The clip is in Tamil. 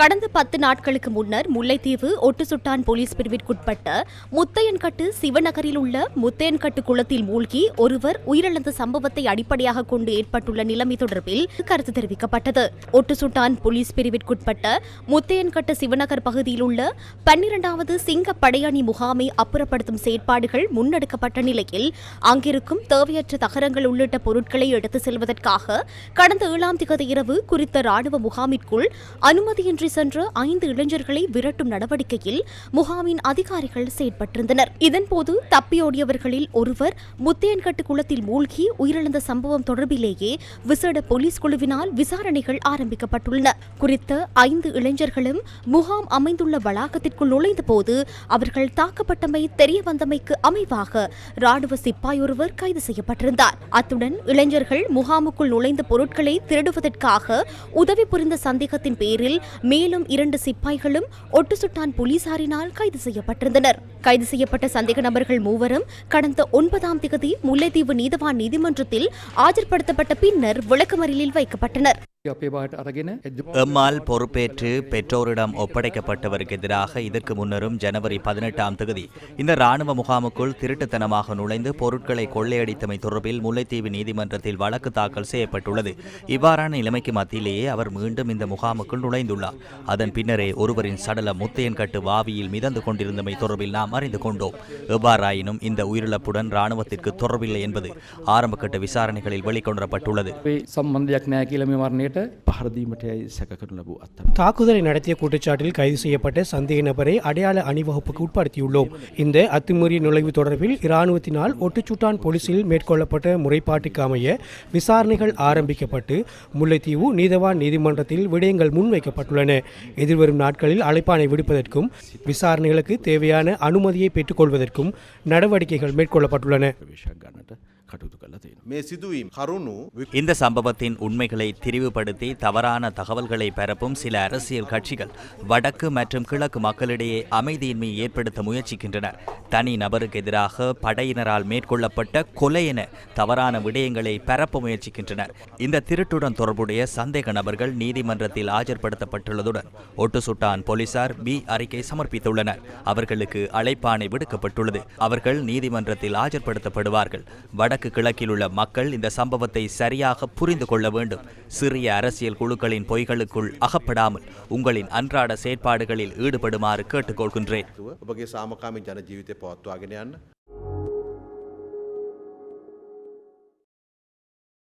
கடந்த பத்து நாட்களுக்கு முன்னர் முல்லைத்தீவு ஒட்டுசுட்டான் போலீஸ் பிரிவிற்குட்பட்ட முத்தையன்கட்டு சிவநகரில் உள்ள முத்தையன்கட்டு குளத்தில் மூழ்கி ஒருவர் உயிரிழந்த சம்பவத்தை அடிப்படையாக கொண்டு ஏற்பட்டுள்ள நிலைமை தொடர்பில் கருத்து தெரிவிக்கப்பட்டது. ஒட்டுசுட்டான் போலீஸ் பிரிவிற்குட்பட்ட முத்தையன்கட்டு சிவநகர் பகுதியில் உள்ள பன்னிரண்டாவது சிங்க படையணி முகாமை அப்புறப்படுத்தும் செயற்பாடுகள் முன்னெடுக்கப்பட்ட நிலையில் அங்கிருக்கும் தேவையற்ற தகரங்கள் உள்ளிட்ட பொருட்களை எடுத்து செல்வதற்காக கடந்த ஏழாம் திகதி இரவு குறித்த ராணுவ முகாமிற்குள் அனுமதியின்றி சென்ற ஐந்து இளைஞர்களை விரட்டும் நடவடிக்கையில் முகாமின் அதிகாரிகள் செயற்பட்டிருந்தனர். இதன்போது தப்பியோடியவர்களில் ஒருவர் முத்தையன்கட்டு குளத்தில் மூழ்கி உயிரிழந்த சம்பவம் தொடர்பிலேயே விசேட போலீஸ் குழுவினால் விசாரணைகள் ஆரம்பிக்கப்பட்டுள்ளன. குறித்த ஐந்து இளைஞர்களும் முகாம் அமைந்துள்ள வளாகத்திற்குள் நுழைந்தபோது அவர்கள் தாக்கப்பட்டமை தெரிய வந்தமைக்கு அமைவாக ராணுவ சிப்பாய் ஒருவர் கைது செய்யப்பட்டிருந்தார். அத்துடன் இளைஞர்கள் முகாமுக்குள் நுழைந்த பொருட்களை திருடுவதற்காக உதவி புரிந்த சந்தேகத்தின் பேரில் மேலும் இரண்டு சிப்பாய்களும் ஒட்டுசுட்டான் போலீசாரினால் கைது செய்யப்பட்டிருந்தனர். கைது செய்யப்பட்ட சந்தேக நபர்கள் மூவரும் கடந்த ஒன்பதாம் திகதி முல்லைத்தீவு நீதவான் நீதிமன்றத்தில் ஆஜர்படுத்தப்பட்ட பின்னர் விளக்கமறியலில் வைக்கப்பட்டனர். எம்மால் பொறுப்பேற்று பெற்றோரிடம் ஒப்படைக்கப்பட்டவருக்கு எதிராக இதற்கு முன்னரும் ஜனவரி பதினெட்டாம் தேதி இந்த ராணுவ முகாமுக்குள் திருட்டுத்தனமாக நுழைந்து பொருட்களை கொள்ளையடித்தமை தொடர்பில் முல்லைத்தீவு நீதிமன்றத்தில் வழக்கு தாக்கல் செய்யப்பட்டுள்ளது. இவ்வாறான நிலைமைக்கு மத்தியிலேயே அவர் மீண்டும் இந்த முகாமுக்குள் நுழைந்துள்ளார். அதன் பின்னரே ஒருவரின் சடலம் முத்தையன்கட்டு வாவியில் மிதந்து கொண்டிருந்தமை தொடர்பில் நாம் அறிந்து கொண்டோம். எவ்வாறாயினும் இந்த உயிரிழப்புடன் ராணுவத்திற்கு தொடர்பில்லை என்பது ஆரம்பகட்ட விசாரணைகளில் வெளிக்கொணரப்பட்டுள்ளது. අපේ සම්බන්ධයක් නෑ කියල මේ මරණයට පහරදීමට යයි සැක කරන ලබූ අත්තම. தாக்குதலை நடத்திய குற்றச்சாட்டில் கைது செய்யப்பட்ட சந்தேக நபரை அடையாள அணிவகுப்புக்கு உட்படுத்தியுள்ளோம் இந்த அத்துமீறிய நுழைவு தொடர்பில் இராணுவத்தினால் ஒட்டுச்சுட்டான் போலீசில் மேற்கொள்ளப்பட்ட முறைப்பாட்டுக்கு அமைய விசாரணைகள் ஆரம்பிக்கப்பட்டு முல்லைத்தீவு நீதவான் நீதிமன்றத்தில் விடயங்கள் முன்வைக்கப்பட்டுள்ளன எதிர்வரும் நாட்களில் அழைப்பானை விடுப்பதற்கும் விசாரணைகளுக்கு தேவையான அனுமதியை பெற்றுக்கொள்வதற்கும் நடவடிக்கைகள் மேற்கொள்ளப்பட்டுள்ளன ප්‍රවේශයක් ගන්නට කටයුතු කලා තියෙන. මේ සිදුවීම් කරුණු இந்த சம்பவத்தின் உண்மைகளை திரிவுபடுத்தி தவறான தகவல்களை பரப்பும் சில அரசியல் கட்சிகள் வடக்கு மற்றும் கிழக்கு மக்களிடையே அமைதியின்மையை ஏற்படுத்த முயற்சிக்கின்றனர் தனி நபருக்கு எதிராக படையினரால் மேற்கொள்ளப்பட்ட கொலை என தவறான விடயங்களை பரப்ப முயற்சிக்கின்றனர் இந்த திருட்டுடன் தொடர்புடைய சந்தேக நபர்கள் நீதிமன்றத்தில் ஆஜர்படுத்தப்பட்டுள்ளதுடன் ஒட்டுசுட்டான் போலீசார் பி அறிக்கை சமர்ப்பித்துள்ளனர் அவர்களுக்கு அழைப்பாணை விடுக்கப்பட்டுள்ளது அவர்கள் நீதிமன்றத்தில் ஆஜர்படுத்தப்படுவார்கள் வடக்கு கிழக்கில் உள்ள மக்கள் இந்த சம்பவத்தை சரியாக புரிந்து கொள்ள வேண்டும். சிறிய அரசியல் குழுக்களின் பொய்களுக்குள் அகப்படாமல் உங்களின் அன்றாட செயற்பாடுகளில் ஈடுபடுமாறு கேட்டுக்கொள்கின்றேன்.